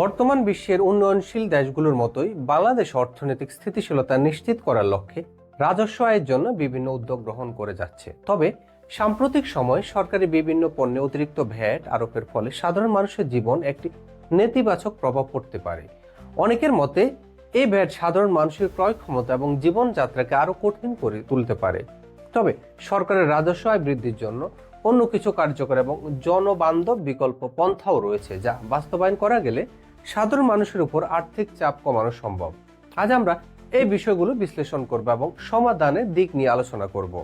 বর্তমান বিশ্বের উন্নয়নশীল দেশগুলোর মতোই বাংলাদেশ অর্থনৈতিক স্থিতিশীলতা নিশ্চিত করার লক্ষ্যে রাজস্ব আয়ের জন্য বিভিন্ন উদ্যোগ গ্রহণ করে যাচ্ছে। তবে সাম্প্রতিক সময় সরকারি বিভিন্ন পণ্যে অতিরিক্ত ভ্যাট আরোপের ফলে সাধারণ মানুষের জীবন একটি নেতিবাচক প্রভাব পড়তে পারে। অনেকের মতে এই ভ্যাট সাধারণ মানুষের ক্রয় ক্ষমতা এবং জীবনযাত্রাকে আরও কঠিন করে তুলতে পারে। তবে সরকারের রাজস্ব আয় বৃদ্ধির জন্য অন্য কিছু কার্যকর এবং জনবান্ধব বিকল্প পন্থাও রয়েছে যা বাস্তবায়ন করা গেলে সাধারণ মানুষের উপর আর্থিক চাপ কমানো সম্ভব। আজ আমরা এই বিষয়গুলো বিশ্লেষণ করব এবং সমাধানের দিক নিয়ে আলোচনা করব।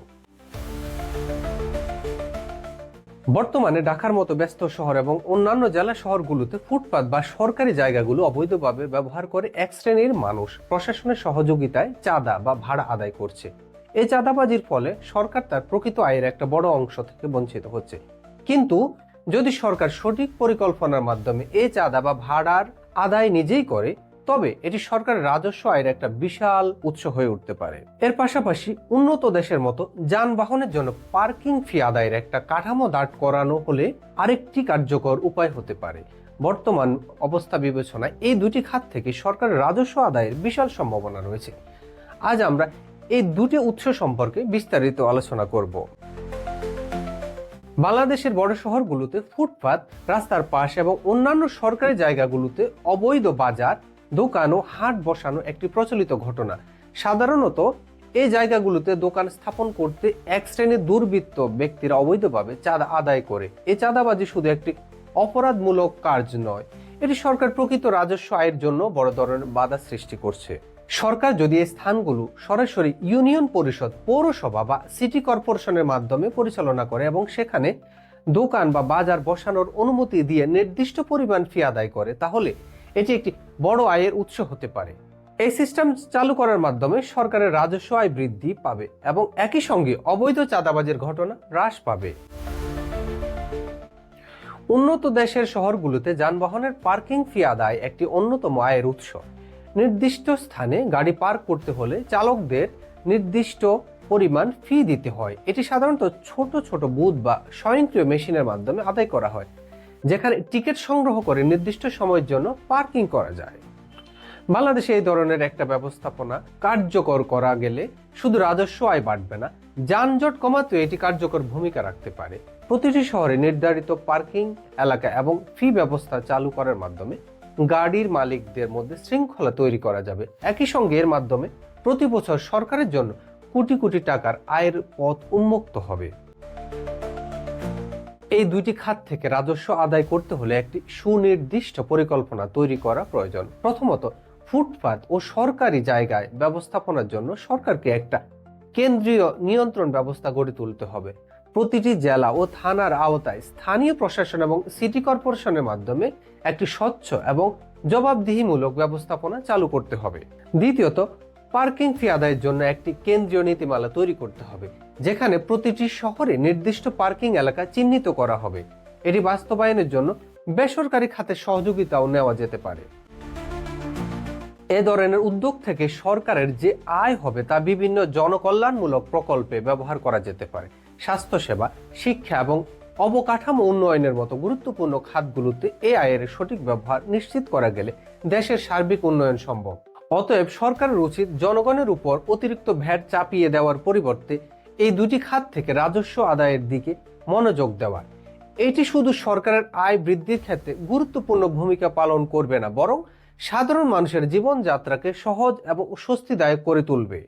বর্তমানে ঢাকার মতো ব্যস্ত শহর এবং অন্যান্য জেলা শহরগুলোতে ফুটপাত বা সরকারি জায়গাগুলো অবৈধভাবে ব্যবহার করে এক শ্রেণির মানুষ প্রশাসনের সহযোগিতায় চাঁদা বা ভাড়া আদায় করছে। এই চাঁদাবাজির ফলে সরকার তার প্রকৃত আয়ের একটা বড় অংশ থেকে বঞ্চিত হচ্ছে। কিন্তু যদি সরকার সঠিক পরিকল্পনার মাধ্যমে এ চাঁদা বা ভাড়ার আদায় নিজেই করে, তবে এটি সরকারের রাজস্ব আয়ের একটা বিশাল উৎস হয়ে উঠতে পারে। এর পাশাপাশি উন্নত দেশের মতো যানবাহনের জন্য পার্কিং ফি আদায়ের একটা কাঠামো দাঁড় করানো হলে আরেকটি কার্যকর উপায় হতে পারে। বর্তমান অবস্থা বিবেচনায় এই দুটি খাত থেকে সরকারের রাজস্ব আদায়ের বিশাল সম্ভাবনা রয়েছে। আজ আমরা এই দুটি উৎস সম্পর্কে বিস্তারিত আলোচনা করব। বাংলাদেশের বড় শহরগুলোতে ফুটপাত, রাস্তার পাশ এবং অন্যান্য সরকারি জায়গাগুলোতে অবৈধ বাজার, দোকান ও হাট বসানো একটি প্রচলিত ঘটনা। সাধারণত এই জায়গাগুলোতে দোকান স্থাপন করতে এক শ্রেণির দুর্বৃত্ত ব্যক্তিরা অবৈধভাবে চাঁদা আদায় করে। এই চাঁদাবাজি শুধু একটি অপরাধমূলক কাজ নয়, এটি সরকার প্রকৃত রাজস্ব আয়ের জন্য বড় ধরনের বাধা সৃষ্টি করছে। সরকার যদি এই স্থানগুলো সরাসরি ইউনিয়ন পরিষদ, পৌরসভা বা সিটি কর্পোরেশনের মাধ্যমে পরিচালনা করে এবং সেখানে দোকান বা বাজার বসানোর অনুমতি দিয়ে নির্দিষ্ট পরিমাণ ফি আদায় করে, তাহলে এটি একটি বড় আয়ের উৎস হতে পারে। এই সিস্টেম চালু করার মাধ্যমে সরকারের রাজস্ব আয় বৃদ্ধি পাবে এবং একই সঙ্গে অবৈধ চাঁদাবাজের ঘটনা হ্রাস পাবে। উন্নত দেশের শহরগুলোতে যানবাহনের পার্কিং ফি আদায় একটি অন্যতম আয়ের উৎস। নির্দিষ্ট স্থানে গাড়ি পার্ক করতে হলে চালকদের নির্দিষ্ট পরিমাণ ফি দিতে হয়। এটি সাধারণত ছোট ছোট বুথ বা স্বয়ংক্রিয় মেশিনের মাধ্যমে আদায় করা হয়, যেখানে টিকিট সংগ্রহ করে নির্দিষ্ট সময়ের জন্য পার্কিং করা যায়। বাংলাদেশে এই ধরনের একটা ব্যবস্থাপনা কার্যকর করা গেলে শুধু রাজস্ব আয় বাড়বে না, যানজট কমাতে এটি কার্যকর ভূমিকা রাখতে পারে। প্রতিটি শহরে নির্ধারিত পার্কিং এলাকা এবং ফি ব্যবস্থা চালু করার মাধ্যমে গাড়ির মালিকদের মধ্যে শৃঙ্খলা তৈরি করা যাবে। একই সঙ্গে এর মাধ্যমে প্রতি বছর সরকারের জন্য কোটি কোটি টাকার আয়ের পথ উন্মুক্ত হবে। এই দুইটি খাত থেকে রাজস্ব আদায় করতে হলে একটি সুনির্দিষ্ট পরিকল্পনা তৈরি করা প্রয়োজন। প্রথমত, ফুটপাত ও সরকারি জায়গায় ব্যবস্থাপনার জন্য সরকারকে একটা কেন্দ্রীয় নিয়ন্ত্রণ ব্যবস্থা গড়ে তুলতে হবে। প্রতিটি জেলা ও থানার আওতায় স্থানীয় প্রশাসন এবং সিটি কর্পোরেশনের মাধ্যমে একটি স্বচ্ছ এবং জবাবদিহিমূলক ব্যবস্থাপনা চালু করতে হবে। দ্বিতীয়ত, পার্কিং ফি আদায়ের জন্য একটি কেন্দ্রীয় নীতিমালা তৈরি করতে হবে, যেখানে প্রতিটি শহরে নির্দিষ্ট পার্কিং এলাকা চিহ্নিত করা হবে। এটি বাস্তবায়নের জন্য বেসরকারি খাতে সহযোগিতাও নেওয়া যেতে পারে। এ ধরনের উদ্যোগ থেকে সরকারের যে আয় হবে তা বিভিন্ন জনকল্যাণমূলক প্রকল্পে ব্যবহার করা যেতে পারে। স্বাস্থ্যসেবা, শিক্ষা এবং অবকাঠামো উন্নয়নের মতো গুরুত্বপূর্ণ খাতগুলোতে এই আয়ের সঠিক ব্যবহার নিশ্চিত করা গেলে দেশের সার্বিক উন্নয়ন সম্ভব। অতএব সরকারের উচিত জনগণের উপর অতিরিক্ত ভ্যাট চাপিয়ে দেওয়ার পরিবর্তে এই দুটি খাত থেকে রাজস্ব আদায়ের দিকে মনোযোগ দেওয়া। এটি শুধু সরকারের আয় বৃদ্ধির ক্ষেত্রে গুরুত্বপূর্ণ ভূমিকা পালন করবে না, বরং সাধারণ মানুষের জীবনযাত্রাকে সহজ এবং স্বস্তিদায়ক করে তুলবে।